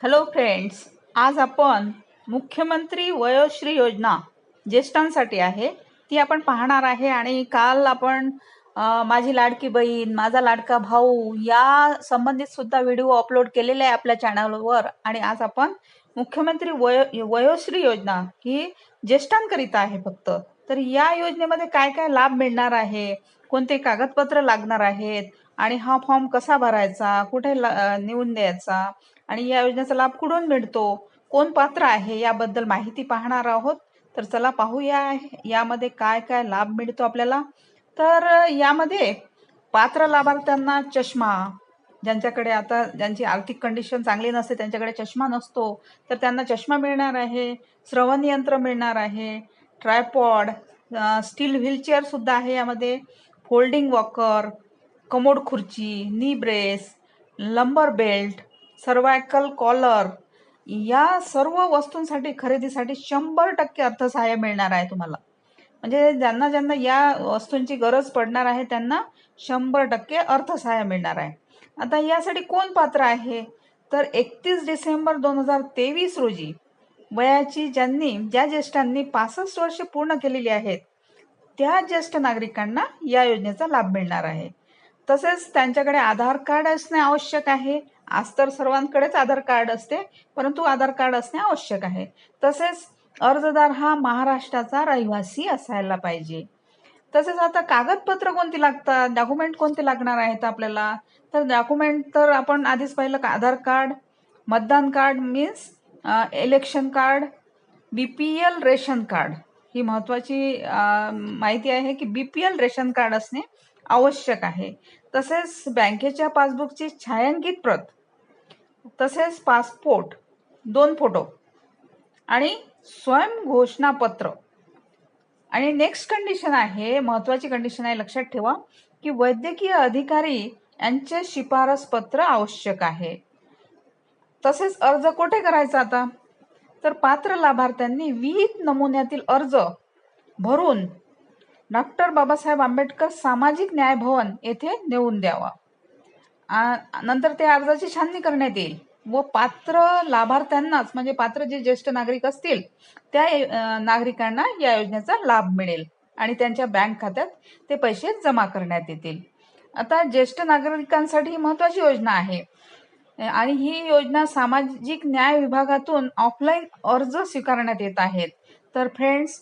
Hello friends आज आपण मुख्यमंत्री वयोश्री योजना ज्येष्ठांसाठी आहे. ती आपण पाहणार आहे आणि काल आपण माझी लाडकी बहीण माझा लाडका भाऊ या संबंधित सुद्धा व्हिडिओ अपलोड केलेले आहे आपल्या चॅनलवर आणि आज आपण मुख्यमंत्री वयो वयोश्री योजना ही ज्येष्ठांकरिता आहे फक्त. तर या योजनेमध्ये काय काय लाभ मिळणार आहे? कोणते कागदपत्र लागणार आहेत? आणि हा फॉर्म कसा भरायचा कुठे ला- नेऊन द्यायचा आणि या योजनेचा लाभ कुठून मिळतो कोण पात्र आहे याबद्दल माहिती पाहणार आहोत. तर चला पाहूया यामध्ये काय काय लाभ मिळतो आपल्याला. तर यामध्ये पात्र लाभार्थ्यांना चष्मा. ज्यांच्याकडे आता ज्यांची आर्थिक कंडिशन चांगली नसते त्यांच्याकडे चष्मा नसतो तर त्यांना चष्मा मिळणार आहे श्रवण यंत्र मिळणार आहे ट्रायपॉड स्टील व्हीलचेअर सुद्धा आहे यामध्ये फोल्डिंग वॉकर कमोड खुर्ची knee brace lumbar belt cervical collar या सर्व वस्तूंसाठी खरेदीसाठी शंभर टक्के अर्थसहाय्य मिळणार आहे तुम्हाला. म्हणजे ज्यांना ज्यांना या वस्तूंची गरज पडणार आहे त्यांना शंभर टक्के अर्थसहाय्य मिळणार आहे. आता यासाठी कोण पात्र आहे? तर एकतीस डिसेंबर दोन हजार तेवीस रोजी वयाची ज्यांनी ज्या ज्येष्ठांनी पासष्ट वर्ष पूर्ण केलेली आहेत त्या ज्येष्ठ नागरिकांना या योजनेचा लाभ मिळणार आहे. तसेच त्यांच्याकडे आधार कार्ड असणे आवश्यक आहे. आज तर सर्वांकडेच आधार कार्ड असते परंतु आधार कार्ड असणे आवश्यक आहे. तसेच अर्जदार हा महाराष्ट्राचा रहिवासी असायला पाहिजे. तसेच आता कागदपत्र कोणती लागतात? डॉक्युमेंट कोणते लागणार आहेत आपल्याला? तर डॉक्युमेंट तर आपण आधीच पाहिलं का? आधार कार्ड मतदान card means election card B P L ration card. ही महत्त्वाची माहिती आहे की B P L ration card असणे आवश्यक आहे. तसेच बँकेच्या पासबुकची छायांकित प्रत तसेच पासपोर्ट दोन फोटो आणि स्वयंघोषणापत्र आणि नेक्स्ट कंडिशन आहे महत्वाची कंडिशन आहे लक्षात ठेवा की वैद्यकीय अधिकारी यांचे शिफारस पत्र आवश्यक आहे. तसेच अर्ज कुठे करायचा आता? तर पात्र लाभार्थ्यांनी विहित नमुन्यातील अर्ज भरून डॉक्टर बाबासाहेब आंबेडकर सामाजिक न्याय भवन येथे नेऊन द्यावा. नंतर त्या अर्जाची छाननी करण्यात येईल. व पात्र लाभार्थ्यांनाच म्हणजे पात्र जे ज्येष्ठ नागरिक असतील त्या नागरिकांना या योजनेचा लाभ मिळेल. आणि त्यांच्या बँक खात्यात ते पैसे जमा करण्यात येतील. आता ज्येष्ठ नागरिकांसाठी ही महत्वाची योजना आहे. आणि ही योजना सामाजिक न्याय विभागातून ऑफलाईन अर्ज स्वीकारण्यात येत आहेत. तर फ्रेंड्स